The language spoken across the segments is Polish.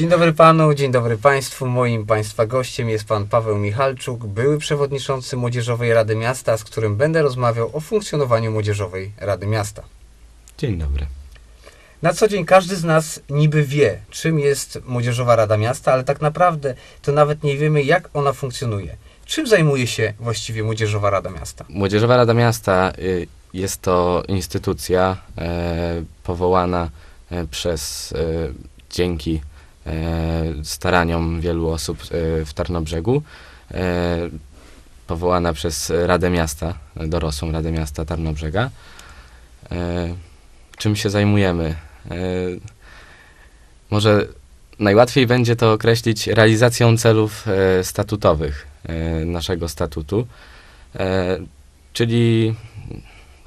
Dzień dobry panu, dzień dobry państwu. Moim państwa gościem jest pan Paweł Michalczuk, były przewodniczący Młodzieżowej Rady Miasta, z którym będę rozmawiał o funkcjonowaniu Młodzieżowej Rady Miasta. Dzień dobry. Na co dzień każdy z nas niby wie, czym jest Młodzieżowa Rada Miasta, ale tak naprawdę to nawet nie wiemy, jak ona funkcjonuje. Czym zajmuje się właściwie Młodzieżowa Rada Miasta? Młodzieżowa Rada Miasta y, jest to instytucja e, powołana e, przez, e, dzięki staraniom wielu osób e, w Tarnobrzegu, e, powołana przez Radę Miasta, dorosłą Radę Miasta Tarnobrzega. E, czym się zajmujemy? E, może najłatwiej będzie to określić realizacją celów e, statutowych e, naszego statutu. E, czyli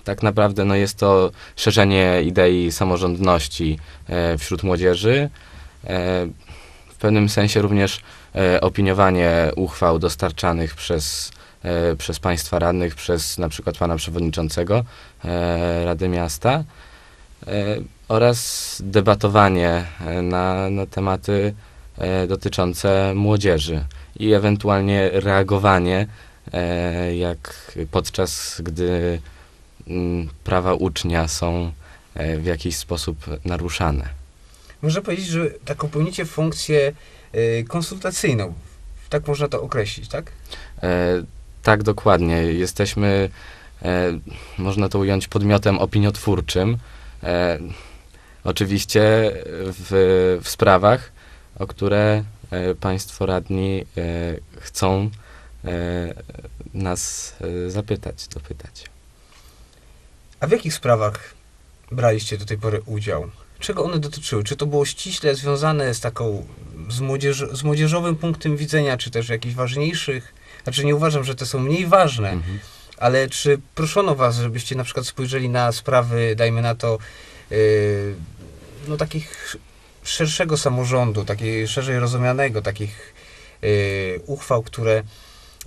tak naprawdę no jest to szerzenie idei samorządności e, wśród młodzieży. E, w pewnym sensie również e, opiniowanie uchwał dostarczanych przez, e, przez państwa radnych, przez na przykład pana przewodniczącego Rady Miasta oraz debatowanie na, na tematy dotyczące młodzieży i ewentualnie reagowanie jak podczas gdy mm, prawa ucznia są w jakiś sposób naruszane. Można powiedzieć, że taką pełnicie funkcję y, konsultacyjną. Tak można to określić, tak? E, tak, dokładnie. Jesteśmy, e, można to ująć, podmiotem opiniotwórczym. E, oczywiście w, w sprawach, o które e, Państwo radni e, chcą e, nas e, zapytać, dopytać. A w jakich sprawach braliście do tej pory udział? Czego one dotyczyły? Czy to było ściśle związane z taką, z, młodzież, z młodzieżowym punktem widzenia, czy też jakichś ważniejszych? Znaczy nie uważam, że te są mniej ważne, Mhm. ale czy proszono was, żebyście na przykład spojrzeli na sprawy, dajmy na to, yy, no takich szerszego samorządu, takiej szerzej rozumianego, takich yy, uchwał, które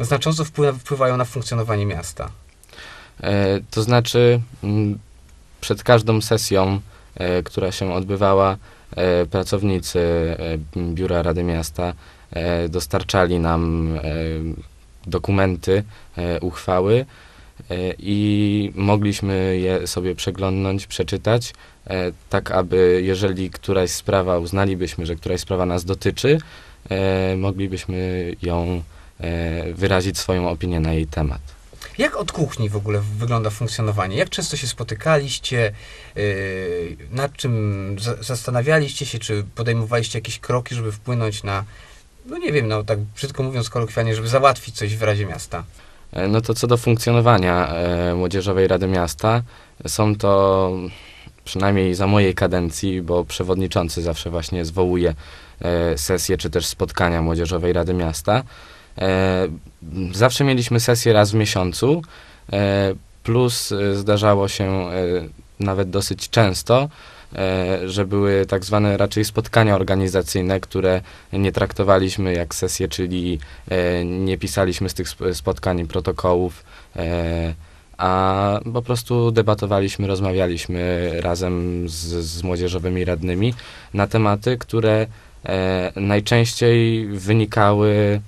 znacząco wpływa, wpływają na funkcjonowanie miasta? E, to znaczy, mm, przed każdą sesją, która się odbywała, e, pracownicy e, Biura Rady Miasta e, dostarczali nam e, dokumenty, e, uchwały e, i mogliśmy je sobie przeglądnąć, przeczytać, e, tak aby jeżeli któraś sprawa, uznalibyśmy, że któraś sprawa nas dotyczy, e, moglibyśmy ją e, wyrazić swoją opinię na jej temat. Jak od kuchni w ogóle wygląda funkcjonowanie? Jak często się spotykaliście? Yy, nad czym za- zastanawialiście się? Czy podejmowaliście jakieś kroki, żeby wpłynąć na, no nie wiem, no tak brzydko mówiąc kolokwialnie, żeby załatwić coś w Radzie Miasta? E, No to co do funkcjonowania e, Młodzieżowej Rady Miasta, są to przynajmniej za mojej kadencji, bo przewodniczący zawsze właśnie zwołuje e, sesje czy też spotkania Młodzieżowej Rady Miasta. E, zawsze mieliśmy sesję raz w miesiącu, e, plus e, zdarzało się nawet dosyć często, że były tak zwane raczej spotkania organizacyjne, które nie traktowaliśmy jak sesje, czyli nie pisaliśmy z tych sp- spotkań protokołów, a po prostu debatowaliśmy, rozmawialiśmy razem z, z młodzieżowymi radnymi na tematy, które najczęściej wynikały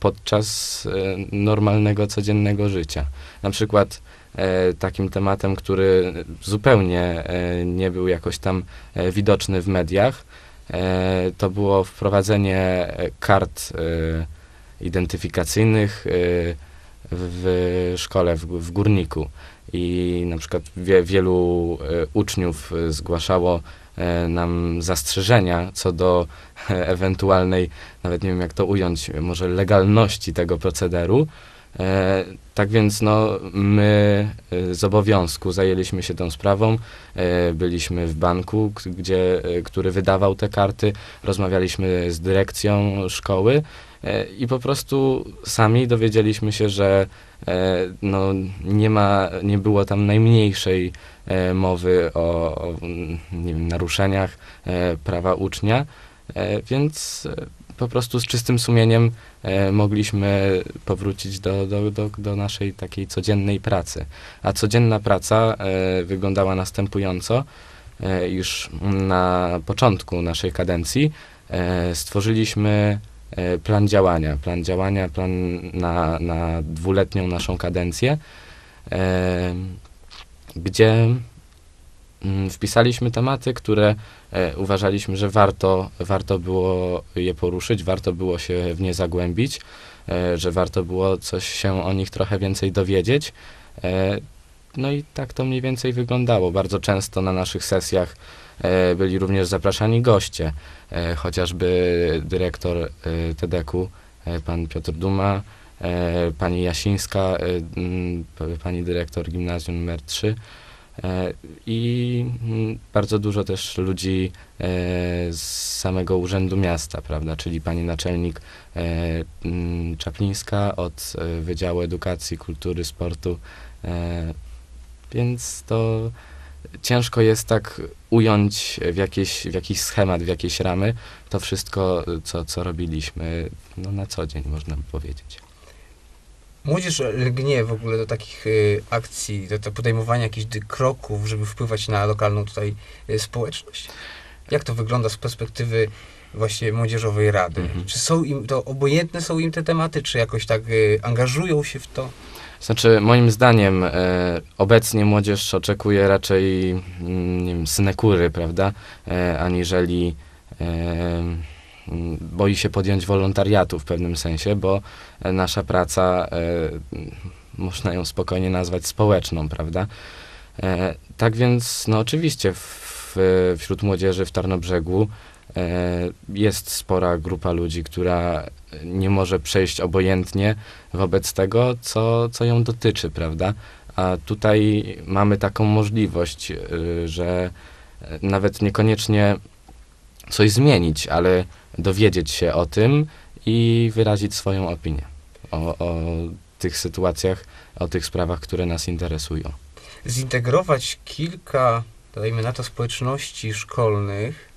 podczas e, normalnego, codziennego życia. Na przykład e, takim tematem, który zupełnie e, nie był jakoś tam widoczny w mediach, to było wprowadzenie kart identyfikacyjnych w szkole, w, Górniku. I na przykład wie, wielu uczniów zgłaszało nam zastrzeżenia co do e, ewentualnej, nawet nie wiem jak to ująć, może legalności tego procederu. E, tak więc no, my e, z obowiązku zajęliśmy się tą sprawą. E, byliśmy w banku, gdzie, e, który wydawał te karty, rozmawialiśmy z dyrekcją szkoły e, i po prostu sami dowiedzieliśmy się, że e, no, nie, ma, nie było tam najmniejszej e, mowy o, o wiem, naruszeniach e, prawa ucznia, e, więc e, po prostu z czystym sumieniem e, mogliśmy powrócić do, do, do, do naszej takiej codziennej pracy. A codzienna praca e, wyglądała następująco. E, już na początku naszej kadencji e, stworzyliśmy e, plan działania, plan działania, plan na, na dwuletnią naszą kadencję, e, gdzie mm, wpisaliśmy tematy, które e, uważaliśmy, że warto, warto było je poruszyć, warto było się w nie zagłębić, e, że warto było coś się o nich trochę więcej dowiedzieć. E, no i tak to mniej więcej wyglądało. Bardzo często na naszych sesjach byli również zapraszani goście, chociażby dyrektor e, pan Piotr Duma, pani Jasińska, e, pani dyrektor gimnazjum nr 3 e, i bardzo dużo też ludzi e, z samego Urzędu Miasta, prawda, czyli pani naczelnik e, Czaplińska od e, Wydziału Edukacji, Kultury, Sportu, e, więc to ciężko jest tak ująć w, jakieś, w jakiś schemat, w jakieś ramy to wszystko, co, co robiliśmy no, na co dzień, można by powiedzieć. Młodzież lgnie w ogóle do takich y, akcji, do, do podejmowania jakichś kroków, żeby wpływać na lokalną tutaj y, społeczność. Jak to wygląda z perspektywy właśnie młodzieżowej rady? Mhm. Czy są im to obojętne są im te tematy, czy jakoś tak y, angażują się w to? Znaczy, moim zdaniem, e, obecnie młodzież oczekuje raczej, mm, nie wiem, synekury, prawda, e, aniżeli e, boi się podjąć wolontariatu w pewnym sensie, bo e, nasza praca, e, można ją spokojnie nazwać społeczną, prawda. E, tak więc, no oczywiście, w, wśród młodzieży w Tarnobrzegu jest spora grupa ludzi, która nie może przejść obojętnie wobec tego, co, co ją dotyczy, prawda? A tutaj mamy taką możliwość, że nawet niekoniecznie coś zmienić, ale dowiedzieć się o tym i wyrazić swoją opinię o, o tych sytuacjach, o tych sprawach, które nas interesują. Zintegrować kilka, dajmy na to, społeczności szkolnych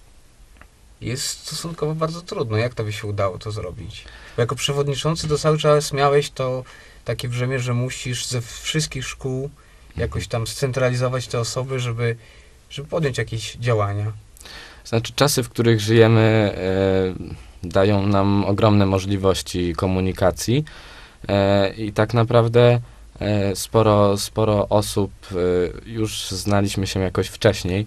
jest stosunkowo bardzo trudno. Jak to by się udało to zrobić? Bo jako przewodniczący to cały czas miałeś to takie brzemię, że musisz ze wszystkich szkół jakoś tam scentralizować te osoby, żeby, żeby podjąć jakieś działania. Znaczy, czasy, w których żyjemy, e, dają nam ogromne możliwości komunikacji e, i tak naprawdę e, sporo, sporo osób e, już znaliśmy się jakoś wcześniej.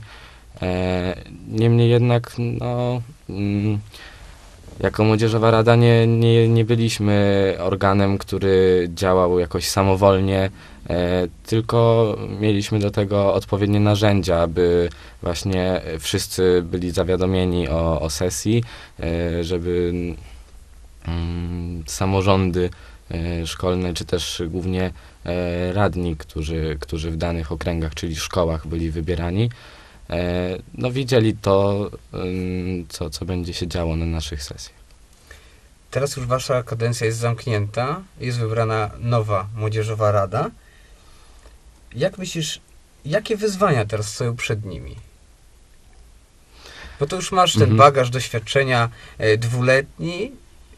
E, niemniej jednak, no, mm, jako Młodzieżowa Rada nie, nie, nie byliśmy organem, który działał jakoś samowolnie, e, tylko mieliśmy do tego odpowiednie narzędzia, aby właśnie wszyscy byli zawiadomieni o, o sesji, e, żeby mm, samorządy e, szkolne, czy też głównie e, radni, którzy, którzy w danych okręgach, czyli szkołach byli wybierani, no widzieli to, co, co będzie się działo na naszych sesjach. Teraz już wasza kadencja jest zamknięta, jest wybrana nowa Młodzieżowa Rada. Jak myślisz, jakie wyzwania teraz stoją przed nimi? Bo to już masz ten Mhm. bagaż doświadczenia e, dwuletni,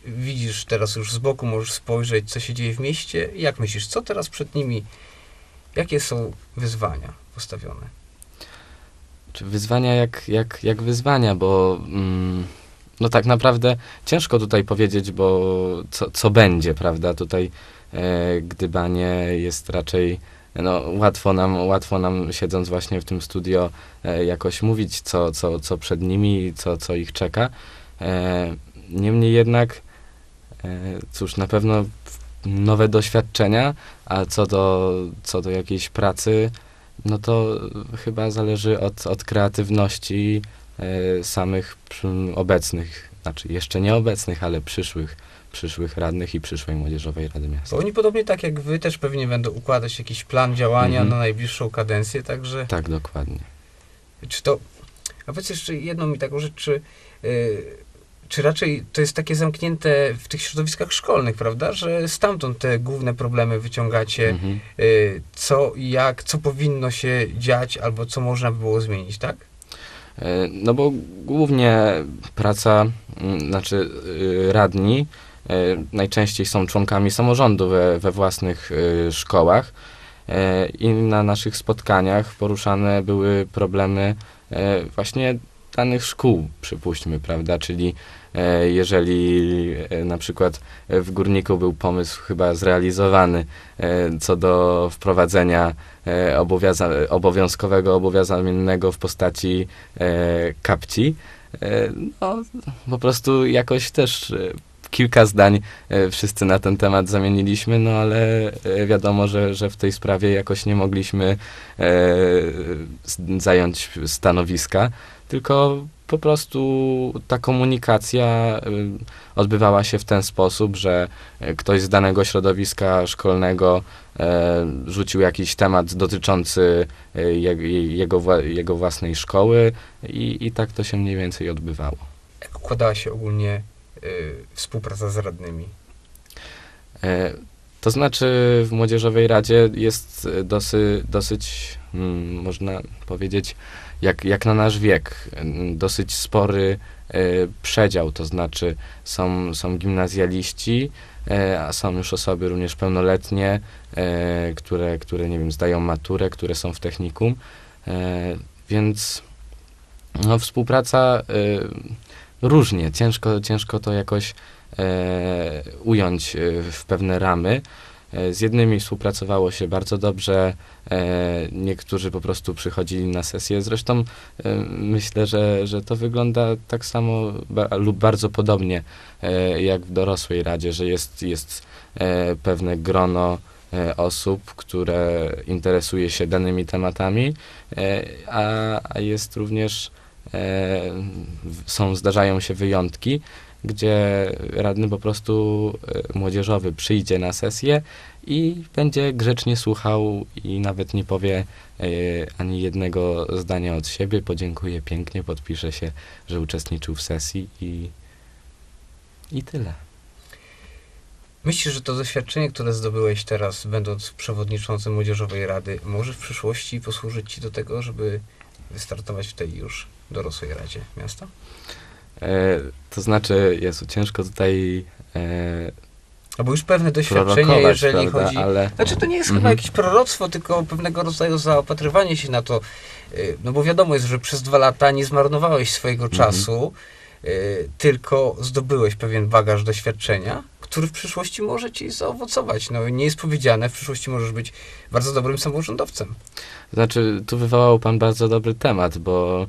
widzisz teraz już z boku, możesz spojrzeć, co się dzieje w mieście. Jak myślisz, co teraz przed nimi, jakie są wyzwania postawione? Czy wyzwania jak, jak, jak wyzwania, bo mm, no tak naprawdę ciężko tutaj powiedzieć, bo co, co będzie, prawda? Tutaj e, gdybanie jest raczej no, łatwo nam, łatwo nam siedząc właśnie w tym studio e, jakoś mówić, co, co, co przed nimi, co, co ich czeka. E, niemniej jednak, e, cóż, na pewno nowe doświadczenia, a co do, co do jakiejś pracy, no to chyba zależy od, od kreatywności e, samych obecnych, znaczy jeszcze nieobecnych, ale przyszłych, przyszłych radnych i przyszłej Młodzieżowej Rady Miasta. Bo oni podobnie tak jak wy też pewnie będą układać jakiś plan działania Mhm. na najbliższą kadencję, także Tak, dokładnie. Czy to. A powiedz jeszcze jedną mi taką rzecz, czy, y, czy raczej to jest takie zamknięte w tych środowiskach szkolnych, prawda? Że stamtąd te główne problemy wyciągacie, Mhm. y, co jak, co powinno się dziać, albo co można by było zmienić, tak? E, No bo głównie praca, mm, znaczy y, radni e, najczęściej są członkami samorządu we, we własnych y, szkołach e, i na naszych spotkaniach poruszane były problemy właśnie danych szkół, przypuśćmy, prawda? Czyli e, jeżeli e, na przykład w Górniku był pomysł chyba zrealizowany e, co do wprowadzenia obowiąza- obowiązkowego obowiązamiennego w postaci kapci, no po prostu jakoś też kilka zdań wszyscy na ten temat zamieniliśmy, no ale wiadomo, że, że w tej sprawie jakoś nie mogliśmy zająć stanowiska, tylko po prostu ta komunikacja y, odbywała się w ten sposób, że e, ktoś z danego środowiska szkolnego e, rzucił jakiś temat dotyczący je- jego, jego własnej szkoły i, i tak to się mniej więcej odbywało. Jak układała się ogólnie y, współpraca z radnymi? To znaczy w Młodzieżowej Radzie jest dosy, dosyć, można powiedzieć, jak, jak na nasz wiek, mm, dosyć spory e, przedział, to znaczy są, są gimnazjaliści, e, a są już osoby również pełnoletnie, e, które, które, nie wiem, zdają maturę, które są w technikum, więc no, współpraca różnie, ciężko, ciężko to jakoś ująć w pewne ramy. E, Z jednymi współpracowało się bardzo dobrze, e, niektórzy po prostu przychodzili na sesję. Zresztą e, myślę, że, że to wygląda tak samo lub bardzo podobnie jak w dorosłej radzie, że jest, jest pewne grono osób, które interesuje się danymi tematami, a, a jest również są, zdarzają się wyjątki, gdzie radny po prostu e, młodzieżowy przyjdzie na sesję i będzie grzecznie słuchał i nawet nie powie e, ani jednego zdania od siebie, podziękuje pięknie, podpisze się, że uczestniczył w sesji i, i tyle. Myślisz, że to doświadczenie, które zdobyłeś teraz, będąc przewodniczącym Młodzieżowej Rady, może w przyszłości posłużyć Ci do tego, żeby wystartować w tej już dorosłej Radzie Miasta? E, to znaczy, Jezu, ciężko tutaj e, No bo już pewne doświadczenie, jeżeli prawda, chodzi... ale... Znaczy to nie jest chyba Mhm. jakieś proroctwo, tylko pewnego rodzaju zaopatrywanie się na to. Y, No bo wiadomo jest, że przez dwa lata nie zmarnowałeś swojego Mhm. czasu, y, tylko zdobyłeś pewien bagaż doświadczenia, który w przyszłości może ci zaowocować. No nie jest powiedziane, w przyszłości możesz być bardzo dobrym samorządowcem. Znaczy, tu wywołał Pan bardzo dobry temat, bo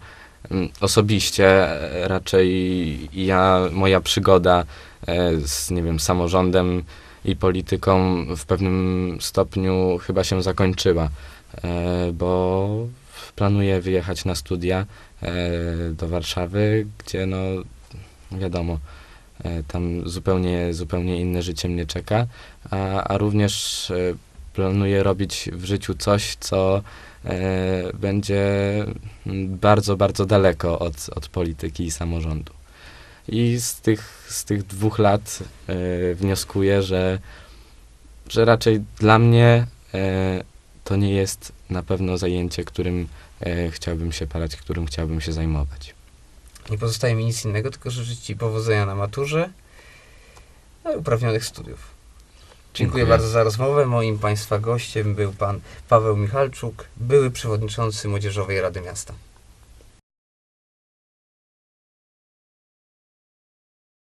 osobiście e, raczej ja, moja przygoda e, z, nie wiem, samorządem i polityką w pewnym stopniu chyba się zakończyła, e, bo planuję wyjechać na studia do Warszawy, gdzie no, wiadomo, tam zupełnie, zupełnie inne życie mnie czeka, a, a również planuję robić w życiu coś, co e, będzie bardzo, bardzo daleko od, od polityki i samorządu. I z tych, z tych dwóch lat e, wnioskuję, że, że raczej dla mnie e, to nie jest na pewno zajęcie, którym chciałbym się parać, którym chciałbym się zajmować. Nie pozostaje mi nic innego, tylko życzyć Ci powodzenia na maturze no i uprawnionych studiów. Dziękuję, bardzo za rozmowę. Moim Państwa gościem był Pan Paweł Michalczuk, były przewodniczący Młodzieżowej Rady Miasta.